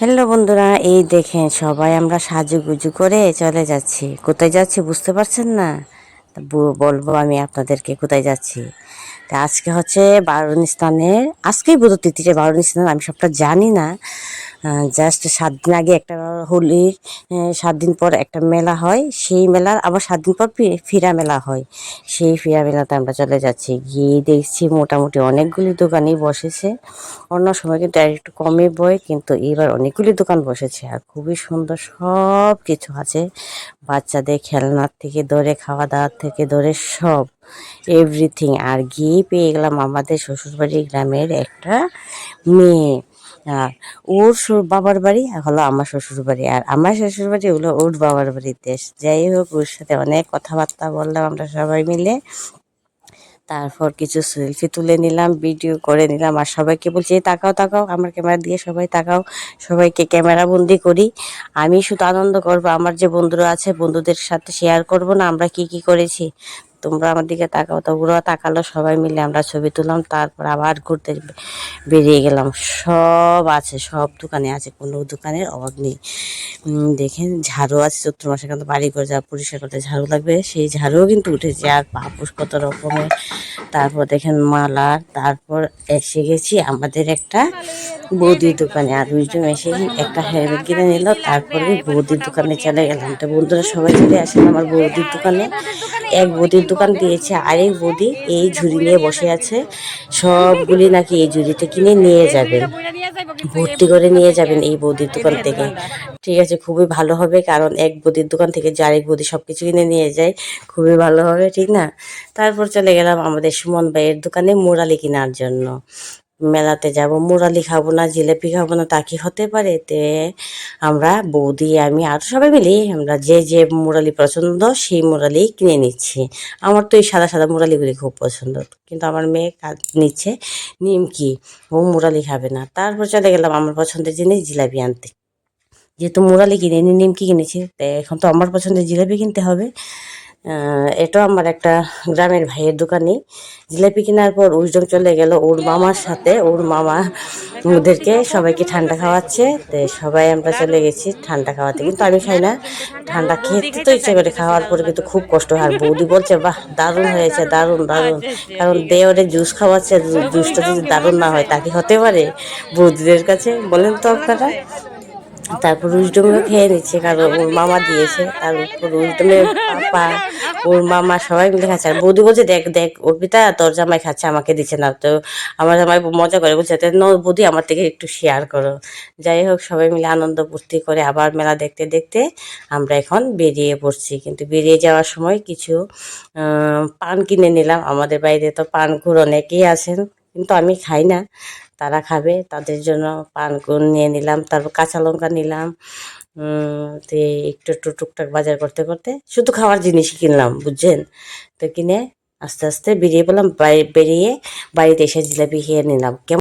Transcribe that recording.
Hello বন্ধুরা, এই দেখেন সবাই আমরা সাজুগুজু করে চলে যাচ্ছি। কোথায় যাচ্ছি বুঝতে পারছেন না? বলব আমি আপনাদেরকে কোথায় যাচ্ছি। তা আজকে হচ্ছে বারুণ স্থানের, আজকেই বোধ তিথিটা বারুণ স্থান, আমি সবটা জানি না। জাস্ট সাত দিন আগে একটা হোলির সাত দিন পর একটা মেলা হয়। সেই মেলার আবার সাত দিন পর ফিরা মেলা হয়। সেই ফিরা মেলাতে আমরা চলে যাচ্ছি। গিয়ে দেখছি মোটামুটি অনেকগুলি দোকানই বসেছে। অন্য সময় কিন্তু একটু কমে বয় কিন্তু এবার অনেকগুলি দোকান বসেছে। আর খুবই সুন্দর সব কিছু আছে। বাচ্চাদের খেলনার থেকে ধরে খাওয়া দাওয়ার থেকে ধরে সব এভরিথিং আর গিয়ে পেয়ে গেলাম আমাদের শ্বশুরবাড়ি গ্রামের একটা মেয়ে। আর ওর বাবার বাড়ি হলো আমার শ্বশুর বাড়ি। আর আমার শ্বশুর বাড়ি হলো ওর বাবার বাড়ির দেশ। যাই হোক, ওর সাথে অনেক কথাবার্তা বললাম আমরা সবাই মিলে। তারপর কিছু সেলফি তুলে নিলাম ভিডিও করে নিলাম। আর সবাইকে বলছি, "এই তাকাও তাকাও, আমার ক্যামেরা দিয়ে সবাই তাকাও। সবাইকে ক্যামেরা বন্দি করি। আমি শুধু আনন্দ করব, আমার যে বন্ধুরা আছে, বন্ধুদের সাথে শেয়ার করব না, আমরা কি কি করেছি? তোমরা আমার দিকে তাকাও তো ওরা তাকালো, সবাই মিলে আমরা ছবি তুললাম, তারপর আবার ঘুরতে বেরিয়ে গেলাম। সব আছে, সব দোকানে আছে, কোনো দোকানের অভাব নেই। দেখেন ঝাড়ু আছে, চৈত্র মাসে কিন্তু বাড়ি করে যা পরিষ্কার করতে ঝাড়ু লাগবে, সেই ঝাড়ুও কিন্তু উঠেছে, আর পাপুস কত রকমের। তারপর দেখেন মালা, তারপর এসে গেছি আমাদের একটা বৌদির দোকানে, আর দুইজন এসে একটা হেলমেট কিনে নিল, তারপরে বৌদির দোকানে চলে গেলাম। তো বন্ধুরা সবাই চলে আসেন আমার বৌদির দোকানে। এক বদির দোকান দিয়েছে, আরেক বদি এই ঝুড়ি নিয়ে বসে আছে। সবগুলি নাকি এই ঝুড়িতে কিনে নিয়ে যাবেন ভর্তি করে নিয়ে যাবেন এই বৌদির দোকান থেকে। ঠিক আছে, খুবই ভালো হবে, কারণ এক বদির দোকান থেকে যে আরেক বদি সব কিছু কিনে নিয়ে যায়, খুবই ভালো হবে, ঠিক না? তারপর চলে গেলাম আমাদের সুমন ভাইয়ের দোকানে মুরালি কেনার জন্য। মেলাতে যাব, মুরালি খাব না, জিলেপি খাব না, তা কি হতে পারে? তে আমরা বৌদি, আমি আর সবাই মিলে আমরা যে যে মুরালি পছন্দ সেই মুরালি কিনে নিচ্ছি। আমার তো এই সাদা সাদা মুরালিগুলি খুব পছন্দ। কিন্তু আমার মেয়ে কাজ নিচ্ছে নিমকি ও মুরালি খাবে না। তারপর চলে গেলাম আমার পছন্দের জিনিস জিলাপি আনতে। যেহেতু মুরালি কিনে নিমকি কিনেছি এখন তো আমার পছন্দের জিলাপি কিনতে হবে। এটাও আমার একটা গ্রামের ভাইয়ের দোকানে জিলাপি কেনার পর উজম চলে গেল ওর মামার সাথে। ওর মামা ওদেরকে সবাইকে ঠান্ডা খাওয়াচ্ছে। তো সবাই আমরা চলে গেছি ঠান্ডা খাওয়াতে। কিন্তু আমি খাই না। ঠান্ডা খেতে তো ইচ্ছে করে। খাওয়ার পরে কিন্তু খুব কষ্ট হয়। বৌদি বলছে, বাহ, দারুণ হয়েছে, দারুণ দারুণ। কারণ দেওয়ারে জুস খাওয়াচ্ছে। জুসটা যদি দারুণ না হয়, তা কি হতে পারে বৌদিদের কাছে? বলেন তো আপনারা। তারপর রুজডুমও খেয়ে নিচ্ছে, কারণ ওর মামা দিয়েছে উপর রুজডুমের পাপা, ওর মামা সবাই মিলে খাচ্ছে। আর বৌদি বলছে, দেখ দেখ, অর্পিতা, তোর জামাই খাচ্ছে, আমাকে দিচ্ছে না। তো আমার জামাই মজা করে বলছে, "তে, ন, বৌদি, আমার থেকে একটু শেয়ার করো। যাই হোক, সবাই মিলে আনন্দ ফুর্তি করে আবার মেলা দেখতে দেখতে আমরা এখন বেরিয়ে পড়ছি। কিন্তু বেরিয়ে যাওয়ার সময় কিছু পান কিনে নিলাম। আমাদের বাইরে তো পান ঘুর অনেকেই আছেন। কিন্তু আমি খাই না। তারা খাবে, তাদের জন্য পানকুন নিয়ে নিলাম, তারপর কাঁচা লঙ্কা নিলাম তো একটু একটু টুকটাক বাজার করতে করতে শুধু খাওয়ার জিনিসই কিনলাম, বুঝছেন? তো কিনে আস্তে আস্তে বেরিয়ে পেলাম বেরিয়ে বাড়িতে এসে জিলাপি খেয়ে নিলাম। কেমন